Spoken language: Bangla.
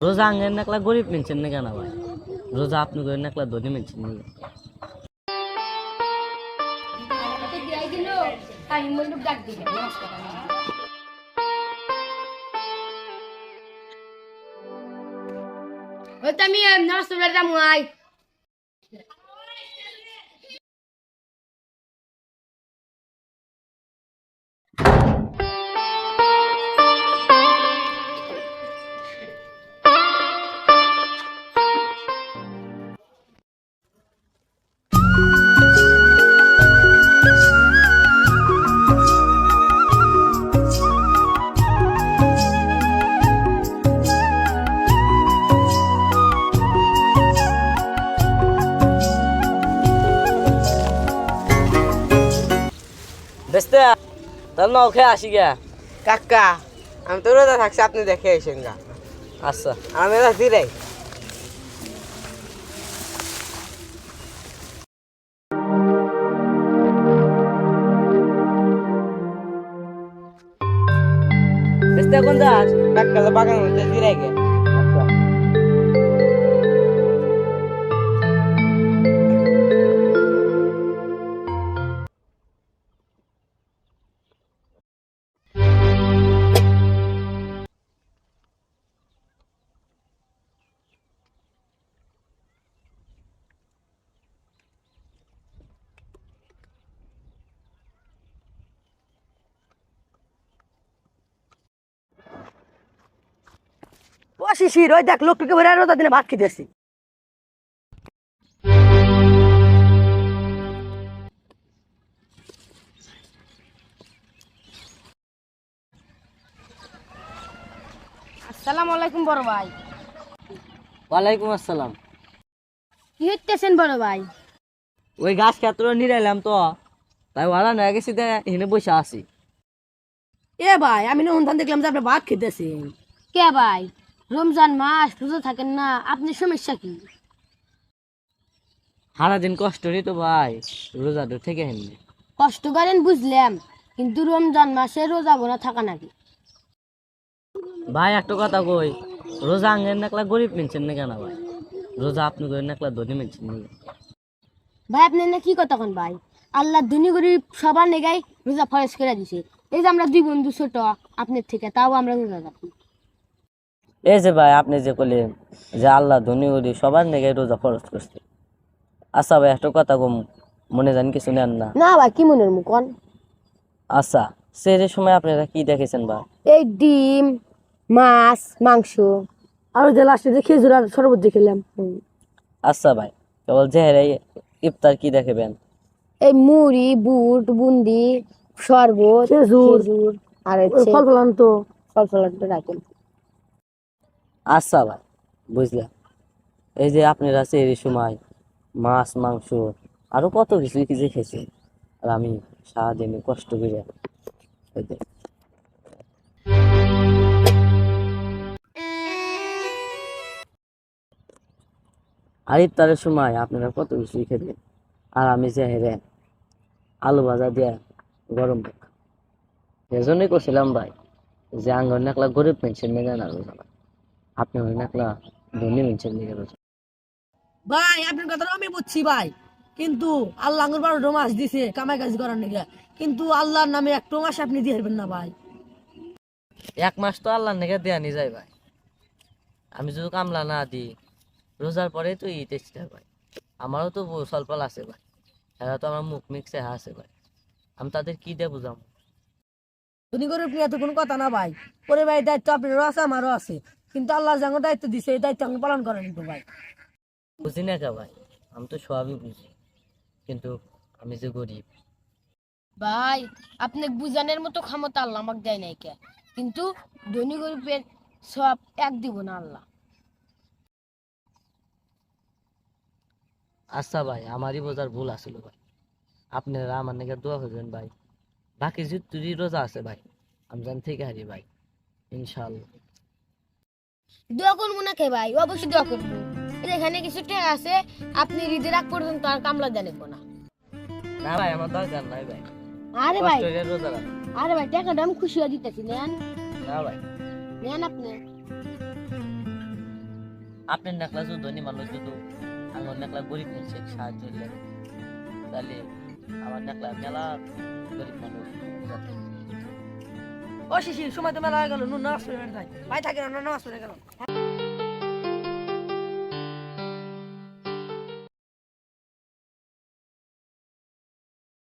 রোজা আঙ্গের নাকলা গরিব মেনছেন না কেন ভাই? রোজা আপনি করে নাকলা ধনী মেনছেন না আমি নষ্ট করে যাব বেসতে তাহলে না ওকে আসি গা কাকা আমি তো রোজা থাকছি আপনি দেখে আইসেন গা। আচ্ছা। আমি তো ফিরাই কোন যাস। কাকা তো বাগান মধ্যে ফিরাই গে শিশির ওই দেখ লোকটাকে ভরে আরও দিনে ভাত খেতেছি আসসালামু আলাইকুম বড় ভাই। ওয়ালাইকুম আসসালাম। কি হইতেছেন বড় ভাই? ওই গাছ ক্ষেত্র নিরাইলাম তো তাই ওরা নয় গেছি দে এখানে বসে আছি। এ ভাই আমি না দেখলাম যে আপনি ভাত খেতেছেন। কে ভাই? রমজান মাস রোজা থাকেন না আপনি সমস্যা কি? সারাদিন কষ্ট নি তো ভাই রোজাটা থেকে হেননি কষ্ট করেন বুঝলাম কিন্তু রমজান মাসে রোজা গোনা থাকা নাকি? ভাই একটা কথা কই রোজা আঙ্গের নাকলা গরিব মেনছেন না কেন ভাই? রোজা আপনি করে নাকলা ধনী মেনছেন না ভাই আপনি না কি কথা কোন ভাই? আল্লাহ ধনী গরিব সবার নেগাই রোজা ফরজ করে দিছে। এই যে আমরা দুই বন্ধু ছোট আপনার থেকে তাও আমরা রোজা রাখি। এই যে ভাই আপনি যে করলেন যে আল্লাহ ধনী গরিব সবার নেগে রোজা খরচ করছে। আচ্ছা ভাই একটা কথা কম মনে জানি কিছু নেন না। না ভাই কি মনের মুখ কোন? আচ্ছা সেই সময় আপনারা কি দেখেছেন ভাই? এই ডিম মাছ মাংস আর ওই যে লাস্টে যে খেজুর আর শরবত দিয়ে খেলাম। আচ্ছা ভাই কেবল জেহেরে ইফতার কি দেখবেন? এই মুড়ি বুট বুন্দি শরবত খেজুর। আর ফল ফলান তো। ফল ফলাটা রাখেন। আচ্ছা ভাই, বুঝলাম। এই যে আপনারা সেই সময় মাছ, মাংস, আরও কত কিছু কি যে খেয়েছে আর আমি সারাদিন কষ্ট করে আর ইফতারের সময় আপনারা কত কিছুই খেতেন আর আমি যে হেরে আলু ভাজা দিয়া গরম এজন্যই করছিলাম ভাই, যে আঙ্গর নাকলা গরিব পেনশন নেগে না। আপনি ওই নাকলা ধনী নেগে রোজা ভাই আপনার কথাটা আমি বুঝছি ভাই। কিন্তু আল্লাহ আঙুর বারোটা মাস দিছে কামাই কাজ করার নাকি। কিন্তু আল্লাহর নামে একটা মাস আপনি দিয়ে না ভাই। এক মাস তো আল্লাহ নেগে দেয়া নি যায় ভাই। আমি যদি কামলা না দিই রোজার পরে তো ঈদ এসছে ভাই। আমারও তো সলপাল আছে ভাই। এরা তো আমার মুখ মিক্সে আছে ভাই। আমি তাদের কি দিয়ে বুঝাম ধনী গরিব নিয়ে তো কোনো কথা না ভাই। পরিবারের দায়িত্ব আপনারও আছে আমারও আছে। কিন্তু আল্লাহ যাঙ্গ দায়িত্ব দিছে এই দায়িত্ব আমি পালন করেন তো ভাই। বুঝি না কে ভাই? আমি তো সবই বুঝি। কিন্তু আমি যে গরিব। ভাই আপনি বুঝানোর মতো ক্ষমতা আল্লাহ আমাকে দেয় নাই কে? কিন্তু ধনী গরিবের সব এক দিব না আল্লাহ। আচ্ছা ভাই আমারই বোঝার ভুল আসছিল ভাই। আপনারা আমার নাকি দোয়া করবেন ভাই। বাকি যে তুই রোজা আছে ভাই আমি জান থেকে হারি ভাই। ইনশাল্লাহ দোয়া করব না কে ভাই? অবশ্যই দোয়া করব। এখানে কিছু টাকা আছে আপনি ঈদের আগ পর্যন্ত আর কামলা জানেন না। না ভাই আমার দরকার নাই ভাই। আরে ভাই। আরে ভাই টাকাটা আমি খুশি হয়ে দিতেছি নেন। না ভাই। নেন আপনি। আপনার নেকলা যদি ধনী মানুষ যদি আমার নেকলা গরিব মানুষের সাহায্য তাহলে আমার নেকলা মেলা গরিব মানুষ। ও শিশির সময় তো মেলা গেল, নুন নামাজ পড়ে বেড়াই ভাই থাকে না নামাজ পড়ে গেল।